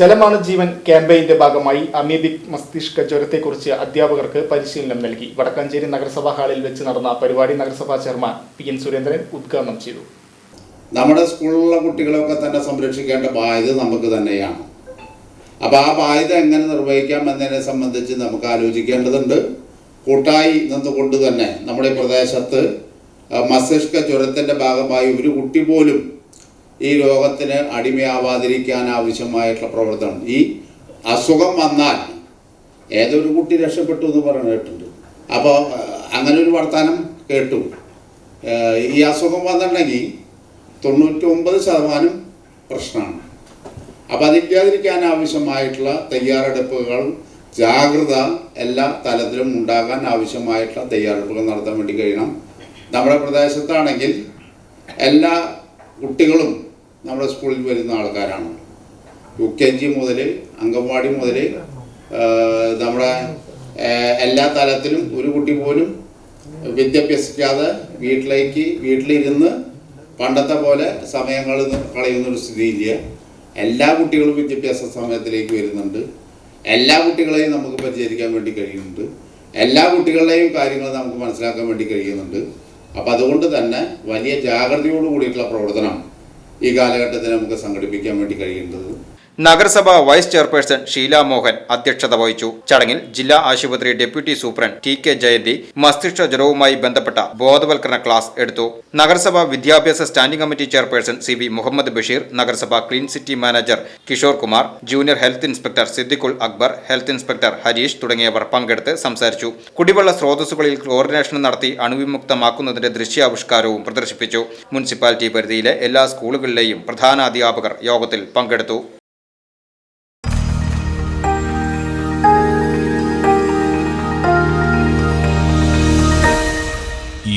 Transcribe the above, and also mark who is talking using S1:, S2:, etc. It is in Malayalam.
S1: ജലമാണ് ജീവൻ ക്യാമ്പയിന്റെ ഭാഗമായി അമീബിക് മസ്തിഷ്ക ജ്വരത്തെക്കുറിച്ച് അധ്യാപകർക്ക് പരിശീലനം നൽകി. വടക്കാഞ്ചേരി നഗരസഭാ ഹാളിൽ വെച്ച് നടന്ന പരിപാടി നഗരസഭാ ചെയർമാൻ പി എൻ സുരേന്ദ്രൻ ഉദ്ഘാടനം ചെയ്തു.
S2: നമ്മുടെ സ്കൂളിലുള്ള കുട്ടികളൊക്കെ തന്നെ സംരക്ഷിക്കേണ്ട ബാധ്യത നമുക്ക് തന്നെയാണ്. അപ്പോൾ ആ ബാധ്യത എങ്ങനെ നിർവഹിക്കാം എന്നതിനെ സംബന്ധിച്ച് നമുക്ക് ആലോചിക്കേണ്ടതുണ്ട്. കൂട്ടായി നിന്നുകൊണ്ട് തന്നെ നമ്മുടെ പ്രദേശത്ത് മസ്തിഷ്ക ജ്വരത്തിന്റെ ഭാഗമായി ഒരു കുട്ടി പോലും ഈ രോഗത്തിന് അടിമയാവാതിരിക്കാൻ ആവശ്യമായിട്ടുള്ള പ്രവർത്തനം ഈ അസുഖം വന്നാൽ ഏതൊരു കുട്ടി രക്ഷപ്പെട്ടു എന്ന് പറഞ്ഞു കേട്ടിട്ടുണ്ട്. അപ്പോൾ അങ്ങനെ ഒരു വർത്തമാനം കേട്ടു. ഈ അസുഖം വന്നിട്ടുണ്ടെങ്കിൽ തൊണ്ണൂറ്റി ഒമ്പത് ശതമാനം പ്രശ്നമാണ്. അപ്പം അതില്ലാതിരിക്കാൻ ആവശ്യമായിട്ടുള്ള തയ്യാറെടുപ്പുകൾ ജാഗ്രത എല്ലാ തലത്തിലും ഉണ്ടാകാൻ ആവശ്യമായിട്ടുള്ള തയ്യാറെടുപ്പുകൾ നടത്താൻ വേണ്ടി കഴിയണം. നമ്മുടെ പ്രദേശത്താണെങ്കിൽ എല്ലാ കുട്ടികളും നമ്മുടെ സ്കൂളിൽ വരുന്ന ആൾക്കാരാണ്. യു കെ ജി മുതൽ അംഗൻവാടി മുതൽ നമ്മുടെ എല്ലാ തലത്തിലും ഒരു കുട്ടി പോലും വിദ്യാഭ്യസിക്കാതെ വീട്ടിലേക്ക് വീട്ടിലിരുന്ന് പണ്ടത്തെ പോലെ സമയങ്ങൾ കളയുന്ന ഒരു സ്ഥിതിയില്ല. എല്ലാ കുട്ടികളും വിദ്യാഭ്യാസ സമയത്തിലേക്ക് വരുന്നുണ്ട്. എല്ലാ കുട്ടികളെയും നമുക്ക് പരിചരിക്കാൻ വേണ്ടി കഴിയുന്നുണ്ട്. എല്ലാ കുട്ടികളുടെയും കാര്യങ്ങൾ നമുക്ക് മനസ്സിലാക്കാൻ വേണ്ടി കഴിയുന്നുണ്ട്. അപ്പം അതുകൊണ്ട് തന്നെ വലിയ ജാഗ്രതയോട് കൂടിയിട്ടുള്ള പ്രവർത്തനം ഈ കാലഘട്ടത്തിൽ നമുക്ക് സംഘടിപ്പിക്കാൻ വേണ്ടി കഴിയേണ്ടത്
S3: നഗരസഭ വൈസ് ചെയർപേഴ്സൺ ഷീല മോഹൻ അധ്യക്ഷത വഹിച്ചു. ചടങ്ങിൽ ജില്ലാ ആശുപത്രി deputy superintendent T K Jayanthi മസ്തിഷ്ക ജ്വരവുമായി ബന്ധപ്പെട്ട ബോധവൽക്കരണ ക്ലാസ് എടുത്തു. നഗരസഭ വിദ്യാഭ്യാസ standing committee chairperson C V Muhammad Basheer നഗരസഭ clean city manager Kishore Kumar junior health inspector Siddiqul Akbar health inspector Harish തുടങ്ങിയവർ പങ്കെടുത്ത് സംസാരിച്ചു. കുടിവെള്ള സ്രോതസ്സുകളിൽ ക്ലോറിനേഷൻ നടത്തി അണുവിമുക്തമാക്കുന്നതിന്റെ ദൃശ്യാവിഷ്കാരവും പ്രദർശിപ്പിച്ചു. മുനിസിപ്പാലിറ്റി പരിധിയിലെ എല്ലാ സ്കൂളുകളിലെയും പ്രധാന അധ്യാപകർ യോഗത്തിൽ പങ്കെടുത്തു.